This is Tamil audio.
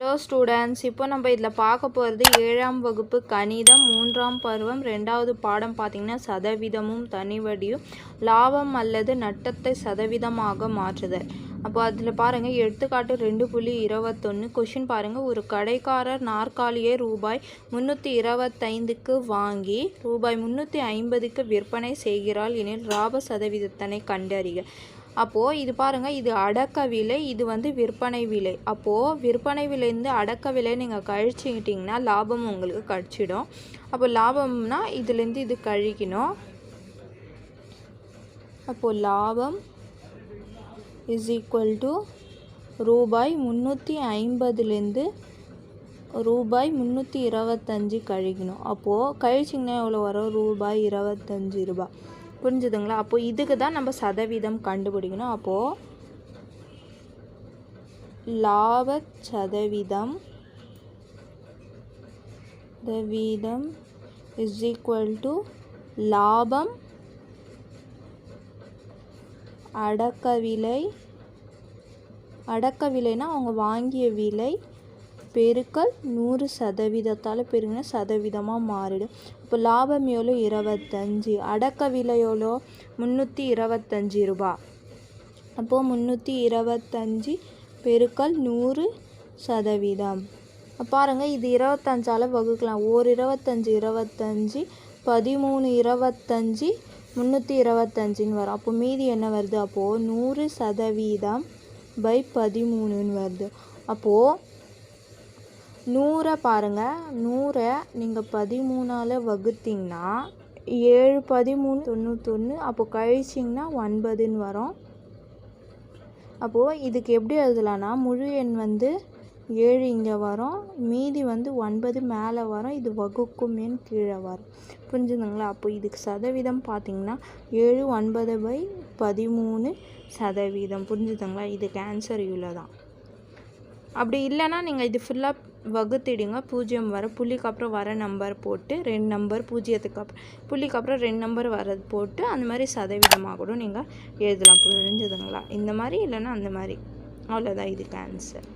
ஹலோ ஸ்டூடெண்ட்ஸ் இப்போ நம்ம இதில் பார்க்க போகிறது ஏழாம் வகுப்பு கணிதம் மூன்றாம் பருவம் ரெண்டாவது பாடம் பார்த்திங்கன்னா சதவீதமும் தனிவடியும் லாபம் அல்லது நட்டத்தை சதவீதமாக மாற்றுதல். அப்போ அதில் பாருங்கள் எடுத்துக்காட்டு ரெண்டு புள்ளி இருபத்தொன்று கொஷின் பாருங்கள் ஒரு கடைக்காரர் நாற்காலியை ரூபாய் முந்நூற்றி இருபத்தைந்துக்கு வாங்கி ரூபாய் முந்நூற்றி ஐம்பதுக்கு விற்பனை செய்கிறாள் எனில் லாப சதவீதத்தினை கண்டறிக. அப்போது இது பாருங்கள் இது அடக்க விலை இது வந்து விற்பனை விலை. அப்போது விற்பனை விலைந்து அடக்க விலை நீங்கள் கழிச்சிக்கிட்டிங்கன்னா லாபம் உங்களுக்கு கழிச்சிடும் அப்போ லாபம்னா இதுலேருந்து இது கழிக்கணும். அப்போது லாபம் இஸ் ஈக்குவல் டு ரூபாய் முந்நூற்றி ஐம்பதுலேருந்து ரூபாய் முந்நூற்றி இருபத்தஞ்சி கழிக்கணும். அப்போது கழிச்சிங்கன்னா எவ்வளோ வரும்? ரூபாய் இருபத்தஞ்சி ரூபாய். புரிஞ்சுதுங்களா? அப்போது இதுக்கு தான் நம்ம சதவீதம் கண்டுபிடிக்கணும். அப்போது லாப சதவீதம் வீதம் இஸ் ஈக்குவல் டு லாபம் அடக்க விலை அடக்க விலைனா அவங்க வாங்கிய விலை பெருக்கல் நூறு சதவீதத்தால் பெருங்கின சதவீதமாக மாறிடும். இப்போ லாபம் எவ்வளோ? இருபத்தஞ்சி. அடக்க விலை எவ்வளோ? முந்நூற்றி இருபத்தஞ்சி ரூபா. அப்போது முந்நூற்றி இருபத்தஞ்சி பெருக்கல் நூறு சதவீதம். பாருங்கள் இது இருபத்தஞ்சால் வகுக்கலாம். ஓர் இருபத்தஞ்சி இருபத்தஞ்சி. பதிமூணு இருபத்தஞ்சி. முந்நூற்றி இருபத்தஞ்சின்னு வரும். அப்போ மீதி என்ன வருது? அப்போது நூறு சதவீதம் பை பதிமூணுன்னு வருது. அப்போது நூறை பாருங்கள் நூறை நீங்கள் பதிமூணால் வகுத்தீங்கன்னா ஏழு பதிமூணு தொண்ணூத்தொன்று அப்போ கழிச்சிங்கன்னா ஒன்பதுன்னு வரும். அப்போது இதுக்கு எப்படி எழுதலான்னா முழு எண் வந்து ஏழு இங்கே வரும். மீதி வந்து ஒன்பது மேலே வரும். இது வகுக்கும் எண் கீழே வரும். புரிஞ்சுதுங்களா? அப்போ இதுக்கு சதவீதம் பார்த்திங்கன்னா ஏழு ஒன்பது பை பதிமூணு சதவீதம். புரிஞ்சுதுங்களா? இதுக்கு ஆன்சர் இவ்வளோ தான் அப்படி இல்லைன்னா நீங்கள் இது ஃபுல்லாக வகுத்திடுங்க. பூஜ்ஜியம் வர புள்ளிக்கு அப்புறம் வர நம்பர் போட்டு ரெண்டு நம்பர் பூஜ்ஜியத்துக்கு அப்புறம் புள்ளிக்கு அப்புறம் ரெண்டு நம்பர் வரது போட்டு அந்த மாதிரி சதவீதமாக கூட நீங்கள் எழுதலாம். புரிஞ்சுதுங்களா? இந்த மாதிரி இல்லைன்னா அந்த மாதிரி. அவ்வளோதான் இதுக்கு ஆன்சர்